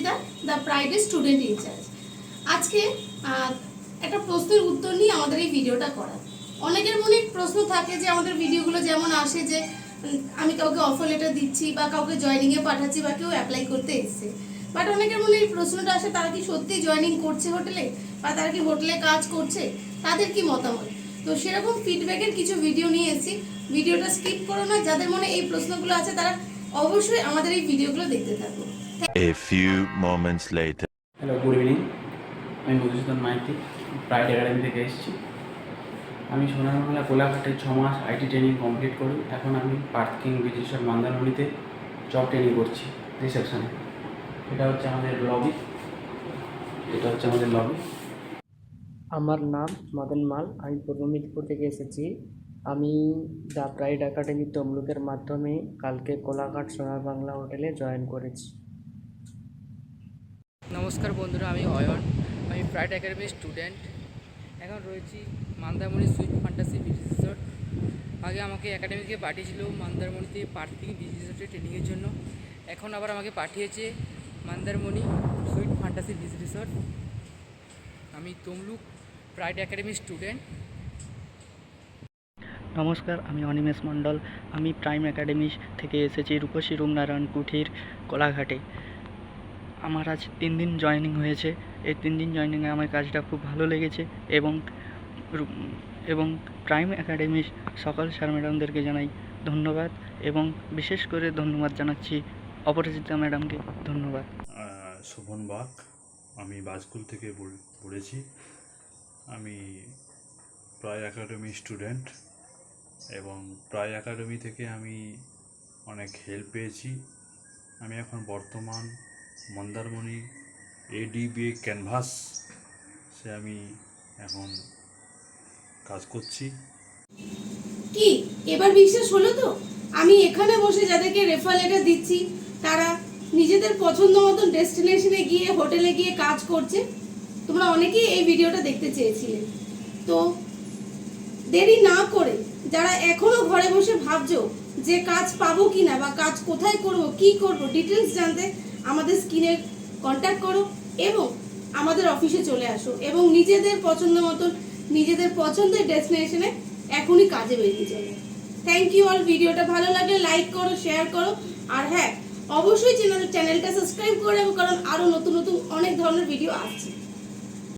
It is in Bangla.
Aparajita the private student incharge আজকে একটা প্রশ্নের উত্তর নিয়ে আমাদের এই ভিডিওটা করা অনেকের মনে প্রশ্ন থাকে যে আমাদের ভিডিওগুলো যেমন আসে যে আমি কাউকে অফার লেটার দিচ্ছি বা কাউকে জয়নিংয়ে পাঠাচ্ছি বা কেউ অ্যাপ্লাই করতে এসছে। বাট অনেকের মনে এই প্রশ্নটা আসে, তারা কি সত্যি জয়নিং করছে হোটেলে বা তারা কি হোটেলে কাজ করছে? তাদের কি মতামত? তো সেরকম ফিডব্যাকের কিছু ভিডিও নিয়ে এসেছি। ভিডিওটা স্কিপ করো না, যাদের মনে এই প্রশ্নগুলো আছে তারা অবশ্যই আমাদের এই ভিডিওগুলো দেখতে থাকো। A few moments later. Hello good evening আমি মধুসূদন মাইতি প্রাইড একাডেমি থেকে এসেছি। আমি সোনারবাংলা কোলাঘাটে ছ মাস আইটি ট্রেনিং কমপ্লিট করি এখন আমি পার্কিং বিদেশ্বর মন্দারমণিতে জব ট্রেনিং করছি রিসেপশনে। এটা হচ্ছে আমাদের লবি এটা হচ্ছে আমাদের লবি আমার নাম মদন মাল। আমি পূর্ব মেদিনীপুর থেকে এসেছি। আমি দ্য প্রাইড একাডেমি তমলুকের মাধ্যমে কালকে কোলাঘাট সোনার বাংলা হোটেলে জয়েন করেছি। নমস্কার বন্ধুরা, আমি অয়ন। আমি প্রাইড একাডেমির স্টুডেন্ট এখন রয়েছি Mandarmani sweet fantasy beach resort আগে আমাকে একাডেমি থেকে পাঠিয়েছিল মান্দারমণিতে পার্কিং বিচ রিসোর্টে ট্রেনিংয়ের জন্য। এখন আবার আমাকে পাঠিয়েছে Mandarmani sweet fantasy beach resort আমি তমলুক প্রাইড একাডেমির স্টুডেন্ট নমস্কার, আমি অনিমেষ মণ্ডল। আমি প্রাইম একাডেমি থেকে এসেছি রূপসী রূপনারায়ণ কুঠির, কোলাঘাটে। আমার আজ তিন দিন জয়েনিং হয়েছে। এই তিন দিন জয়েনিংয়ে আমার কাজটা খুব ভালো লেগেছে এবং এবং প্রাইম একাডেমির সকল স্যার ম্যাডামদেরকে জানাই ধন্যবাদ এবং বিশেষ করে ধন্যবাদ জানাচ্ছি অপরাজিতা ম্যাডামকে ধন্যবাদ। শোভন বাগ, আমি বাজকুল থেকে পড়েছি আমি প্রায় একাডেমি স্টুডেন্ট এবং প্রায় একাডেমি থেকে আমি অনেক হেল্প পেয়েছি। আমি এখন বর্তমান মন্দারমণি এডিবিএ ক্যানভাস সে আমি এখন কাজ করছি। কি? এবার বিশ্বাস হলো তো? আমি এখানে বসে যাদেরকে রেফার লেটার দিচ্ছি, তারা নিজেদের পছন্দ মতন ডেস্টিনেশনে গিয়ে হোটেলে গিয়ে কাজ করছে। তোমরা অনেকেই এই ভিডিওটা দেখতে চেয়েছিলে। তো দেরি না করে যারা এখনও ঘরে বসে ভাবছ যে কাজ পাবো কিনা বা কাজ কোথায় করব, কি করব ডিটেলস জানতে আমাদের স্ক্রিনে কন্ট্যাক্ট করো এবং আমাদের অফিসে চলে আসো এবং নিজেদের পছন্দ মতো নিজেদের পছন্দের ডেস্টিনেশনে এখনই কাজে বেরিয়ে যাবে থ্যাংক ইউ অল ভিডিওটা ভালো লাগলে লাইক করো শেয়ার করো। আর হ্যাঁ অবশ্যই চ্যানেল চ্যানেলটা সাবস্ক্রাইব করে কারণ আরও নতুন নতুন অনেক ধরনের ভিডিও আসছে।